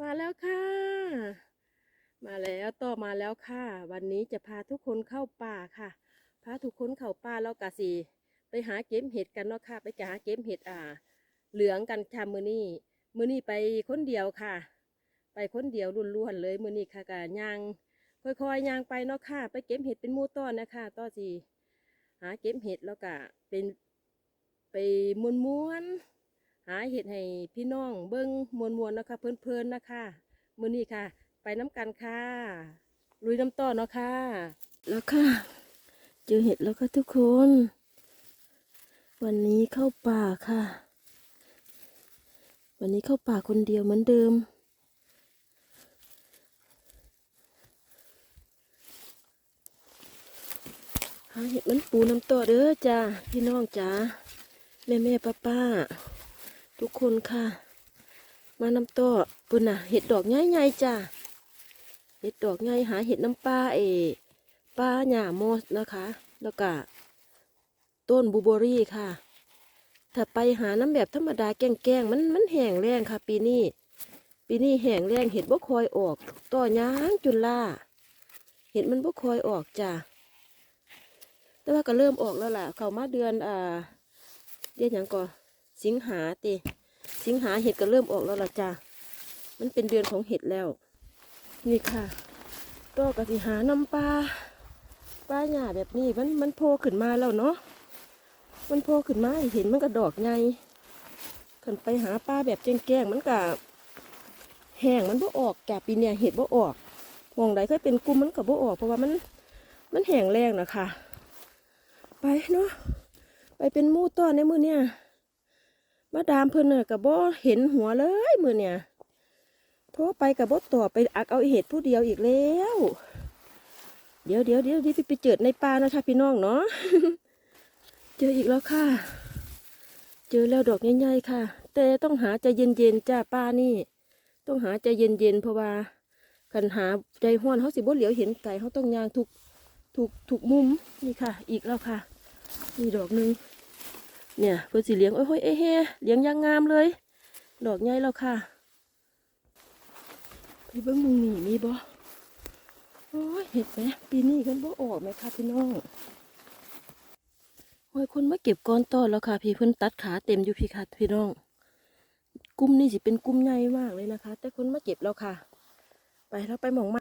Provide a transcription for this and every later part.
มาแล้วค่ะ มาแล้วต่อมาแล้วค่ะ วันนี้จะพาทุกคนเข้าป่าค่ะ พาทุกคนเข้าป่าแล้วกะสิไปหาเก็บเห็ดกันเนาะค่ะ ไปหาเก็บเห็ดอ่า เหลืองกันค่ะมือนี้มือนี้ไปคนเดียวค่ะ ไปคนเดียวล้วนๆเลยมือนี้ค่ะกะย่างค่อยๆย่างไปเนาะค่ะ ไปเก็บเห็ดเป็นมูต้อนนะคะต่อสิหาเก็บเห็ดแล้วก็เป็นไปม้วนๆ หาเห็ดให้พี่น้องเบิ้งมวนมวนนะคะ เพลินๆนะคะมือนี้ค่ะ ไปน้ำกันค่ะ ลุยน้ำต้อเนาะค่ะ แล้วค่ะ เจอเห็ดแล้วค่ะทุกคน วันนี้เข้าป่าค่ะ วันนี้เข้าป่าคนเดียวเหมือนเดิมหาเห็ดมันปูน้ำต้อเด้อจ้าพี่น้องจ้าแม่แม่ป้าป้า ทุกคนค่ะ มาน้ำต้ปุ่นน่ะเห็ดดอกใหญ่ๆจ้าเห็ดดอกใหญ่หาเห็ดน้ำปลาเอปลาหญ้าโมสนะคะ แล้วก็ต้นบูเบอรี่ค่ะ ถ้าไปหาน้ำแบบธรรมดาแกล้งๆมันมันแห้งแรงค่ะ ปีนี้ ปีนี้แห้งแรงเห็ดบ่คอยออก ต่อยางจุล่าเห็ดมันบ่คอยออกจ้าแต่ว่าก็เริ่มออกแล้วล่ะ เข้ามาเดือนอ่าเดือนหยังก่อน สิงหาเตสิงหาเห็ดก็เริ่มออกแล้วล่ะจ้ามันเป็นเดือนของเห็ดแล้ว นี่ค่ะก็กสิหาน้ำปลาปลาหญ้าแบบนี้มันมันโผล่ขึ้นมาแล้วเนาะมันโผล่ขึ้นมาเห็นมันก็ดอกไงขันไปหาปลาแบบแกล้งๆมันก็แห้งมันบ่ออกแกปีเนี้ยเห็ดบ่ออกมองใดเคยเป็นกลุ่มมันก็บ่ออก เพราะว่ามันมันแห้งแรงนะคะ ไปเนาะไปเป็นมู่ต้อนในมือเนี่ย มาดามเพิ่นน่ะกับบ่เห็นหัวเลยมือเนี่ยโทรไปกับบ่ตอบไปอักเอาเห็ดผู้เดียวอีกแล้ว เดี๋ยวเดี๋ยวเดี๋ยวที่ไปเจอในป่านะคะพี่น้องเนาะเจออีกแล้วค่ะ เจอแล้วดอกใหญ่ๆค่ะ แต่ต้องหาใจเย็นๆจ้าป้านี่ ต้องหาใจเย็นๆเพราะว่าคันหาใจห้อนเขาสิบ่เหลียวเห็นไก่เขาต้องยางทุกทุกทุกมุมนี่ค่ะ อีกแล้วค่ะนี่ดอกหนึ่ง เนี่ยเพื่อสิเลี้ยงโอ้ยโอ้ยเอ้เฮเลี้ยงยางงามเลย ดอกใหญ่แล้วค่ะไปเบิ้งมุงหนีมีบ่โอ้ยเห็ดไหมปีนี้กันบ่ออกไหมคะพี่น้องโอ้ยคนมาเก็บก้อนต้อนแล้วค่ะ พี่เพิ่นตัดขาเต็มอยู่พี่ค่ะพี่น้องกลุ่มนี่สิเป็นกลุ่มใหญ่มากเลยนะคะ แต่คนมาเก็บแล้วค่ะ ไปแล้วไปมองมา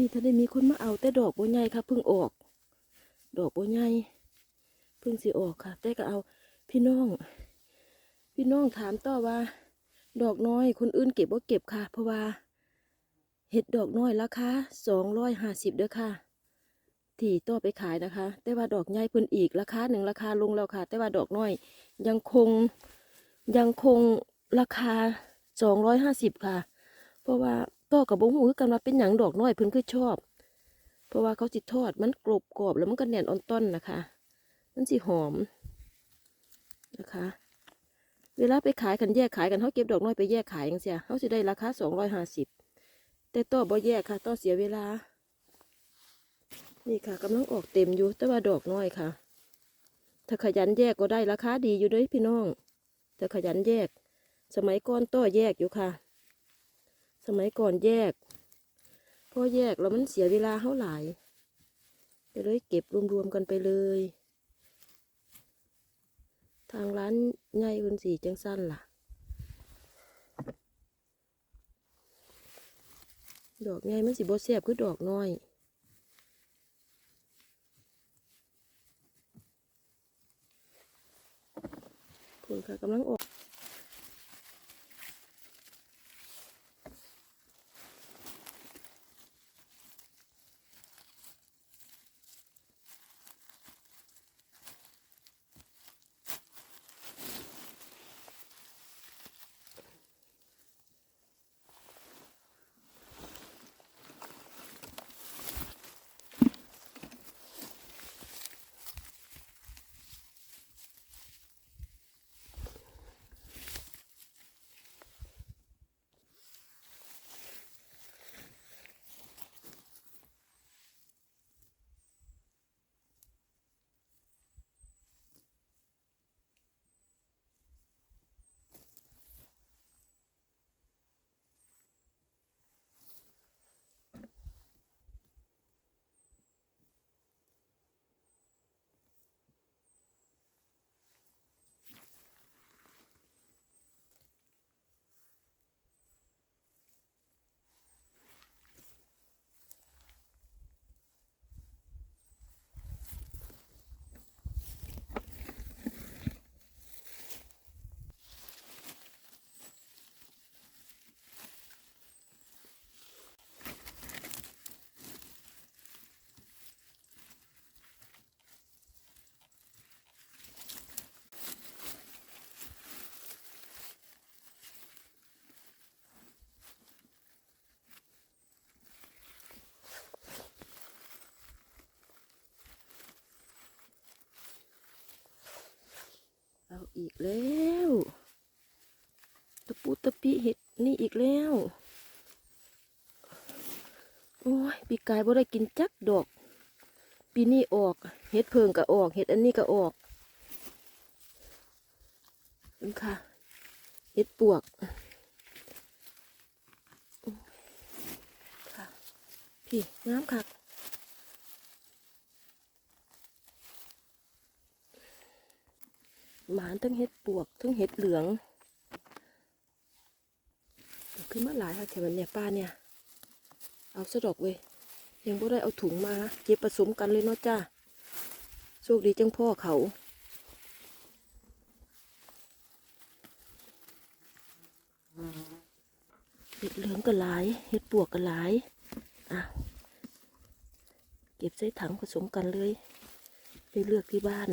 นี้ถ้าได้มีคนมาเอาแต่ดอกบัวใหญ่ค่ะเพิ่งออก ดอกบัวใหญ่เพิ่งสิออกค่ะ แต่ก็เอาพี่น้อง พี่น้องถามต่อว่า ดอกน้อย คนอื่นเก็บว่าเก็บค่ะ เพราะว่าเห็ดดอกน้อยราคาสองร้อยห้าสิบเด้อค่ะที่ต่อไปขายนะคะ แต่ว่าดอกใหญ่เพิ่นอีกราคาหนึ่งราคาลงแล้วค่ะ แต่ว่าดอกน้อย ยังคงยังคงราคาสองร้อยห้าสิบค่ะ เพราะว่า ต่อกับบุ้งหูคือกันว่าเป็นหยังดอกน้อยเพิ่นคือชอบ เพราะว่าเขาจิทอดมันกรอบกรอบแล้วมันก็แน่นอ่อนต้นนะคะ มันสิหอมนะคะ เวลาไปขายกันแยกขายกันเขาเก็บดอกน้อยไปแยกขายอยังเสียเขาสิได้ราคาสองร้อยห้าสิบแต่ต่อบ่แยกค่ะต่อเสียเวลา นี่ค่ะกำลังออกเต็มอยู่แต่ว่าดอกน้อยค่ะ ถ้าขยันแยกก็ได้ราคาดีอยู่ด้วยพี่น้องถ้าขยันแยก สมัยก่อนต่อแยกอยู่ค่ะ สมัยก่อนแยก พอแยกแล้วมันเสียเวลาเท่าหลายก็เลยเก็บรวมๆกันไปเลย ทางร้านใหญ่คนสีจังสั้นล่ะ ดอกใหญ่มันสิบ่เสียบคือดอกน้อยคุณค่ะกำลังออก อีกแล้วตะปูตะปิเห็ดนี่อีกแล้ว โอ้ยปีกายบ่ได้กินจักดอก ปีนี้ออก เห็ดเพิงก็ออก เห็ดอันนี้ก็ออกนี่ค่ะ เห็ดปวกค่ะพี่น้ำค่ะ หมานทั้งเห็ดปวกทั้งเห็ดเหลืองขึ้นมาหลายค่ะเขวันเนี่ยป้าเนี่ย เอาสะดอกเว้ยยังบ่ได้เอาถุงมาเก็บผสมกันเลยเนาะจ้าโชคดีจังพ่อเขาเห็ดเหลืองก็หลายเห็ดปวกก็หลายอะเก็บใส่ถังผสมกันเลย ไปเลือกที่บ้าน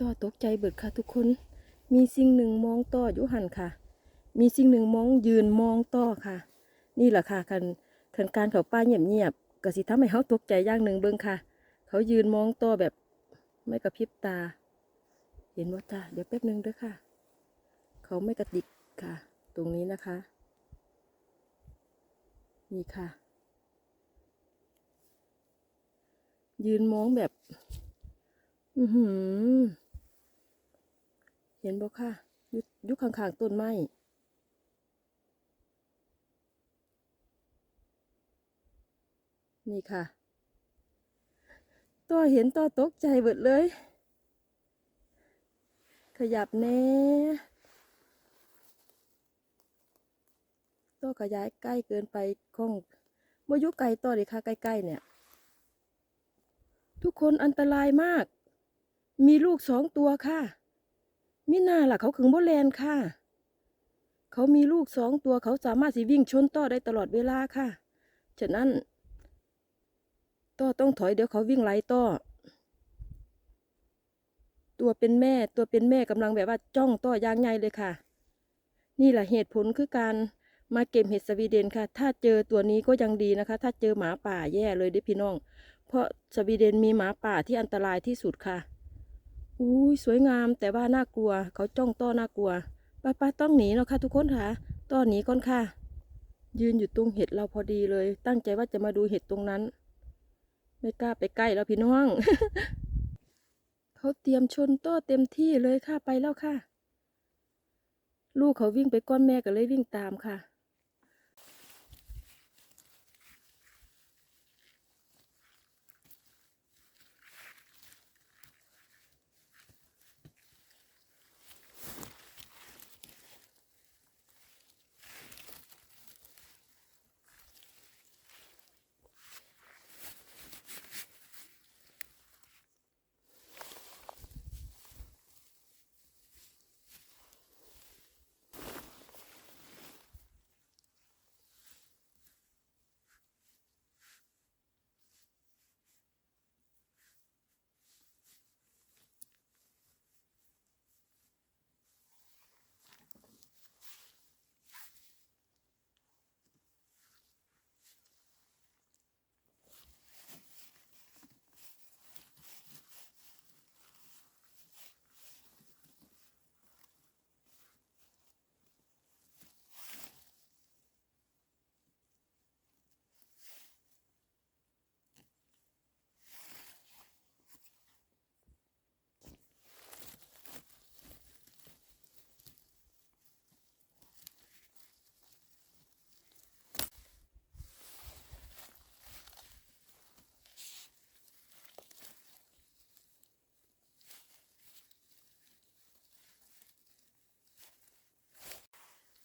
ต่อตกใจเบิดค่ะทุกคน มีสิ่งหนึ่งมองต่ออยู่หันค่ะ มีสิ่งหนึ่งมองยืนมองต่อค่ะ นี่แหละค่ะคันคันการเขาป้าเงียบเงียบๆกสิทำให้เขาตกใจอย่างหนึ่งเบิ่งค่ะ เขายืนมองต่อแบบไม่กระพริบตา เห็นว่าจ้าเดี๋ยวแป๊บหนึ่งเด้อค่ะ เขาไม่กระดิกค่ะ ตรงนี้นะคะ นี่ค่ะ ยืนมองแบบ อือหือ เห็นบ่ค่ะอยุยุคข้างๆต้นไม้นี่ค่ะตัวเห็นตัวตกใจเบิดเลย ขยับแน่ตัวขยายใกล้เกินไปข้องบ่อยุไกลตัวเลยค่ะใกล้ๆเนี่ย ทุกคนอันตรายมาก มีลูกสองตัวค่ะ มิน่าล่ะเขาขึงโบแลนค่ะ เขามีลูกสองตัวเขาสามารถสิวิ่งชนต่อได้ตลอดเวลาค่ะ ฉะนั้นต่อต้องถอยเดี๋ยวเขาวิ่งไล่ต่อ ตัวเป็นแม่ตัวเป็นแม่กำลังแบบว่าจ้องต่อยางใหญ่เลยค่ะ นี่แหละเหตุผลคือการมาเก็บเห็ดสวีเดนค่ะ ถ้าเจอตัวนี้ก็ยังดีนะคะ ถ้าเจอหมาป่าแย่เลยเด้พี่น้อง เพราะสวีเดนมีหมาป่าที่อันตรายที่สุดค่ะ อุ้ยสวยงามแต่ว่าน่ากลัว เขาจ้องต้อน่ากลัวป้าป้าต้องหนีเนาะค่ะทุกคนค่ะต้อนหนีก่อนค่ะ ยืนอยู่ตรงเห็ดเราพอดีเลย ตั้งใจว่าจะมาดูเห็ดตรงนั้น ไม่กล้าไปใกล้แล้วพี่น้อง เขาเตรียมชนต้อเต็มที่เลยค่ะไปแล้วค่ะ ลูกเขาวิ่งไปก้อนแม่ก็เลยวิ่งตามค่ะ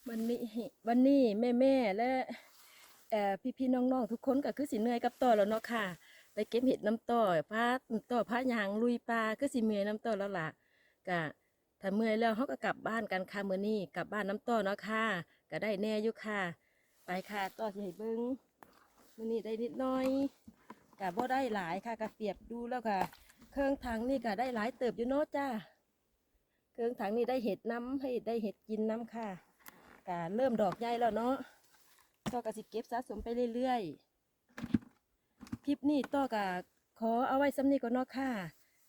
วันนี้วันนี้แม่แม่และเอ่พี่พี่ๆน้องๆทุกคนก็คือสิเหนื่อยกับต่อแล้วเนาะค่ะไปเก็บเห็ดน้ำต่อพาต่อพายางลุยปลาคือสิเมื่อยน้ำต่อแล้วล่ะก็ถ้าเมื่อยแล้วเขาก็กลับบ้านกันค่ะมื้อนี้กลับบ้านน้ำต่อเนาะค่ะก็ได้แน่อยู่ค่ะ ไปค่ะต่อให้เบิ่งมื้อนี้ได้นิดน้อยก็บ่ได้หลายค่ะก็เปรียบดูแล้วค่ะ เครื่องถังนี่ก็ได้หลายเติบอยู่เนาะจ้าเครื่องถังนี่ได้เห็ดน้ำให้ได้เห็ดกินน้ำค่ะ กาเริ่มดอกใหญ่แล้วเนาะต่อกะสิเก็บสะสมไปเรื่อยๆ คลิปนี้ต่อกะขอเอาไว้สำนีก่อนเนาะค่ะ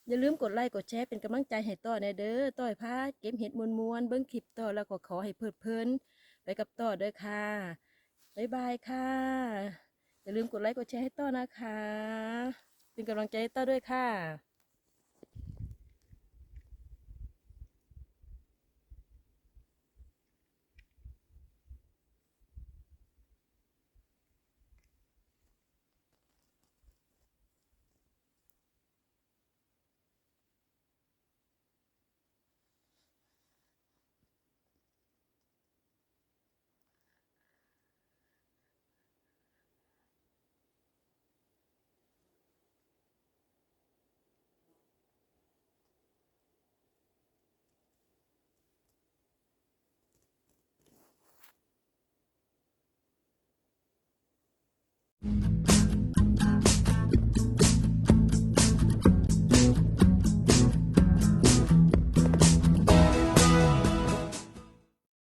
อย่าลืมกดไลค์กดแชร์เป็นกำลังใจให้ต่อในเด้อต่อยพาเก็บเห็ดมวนมวนเบิ้งคลิปต่อแล้วก็ขอให้เพลิดเพลินไปกับต่อเด้อค่ะ บ๊ายบายค่ะ อย่าลืมกดไลค์กดแชร์ให้ต่อนะคะ เป็นกำลังใจให้ต่อด้วยค่ะ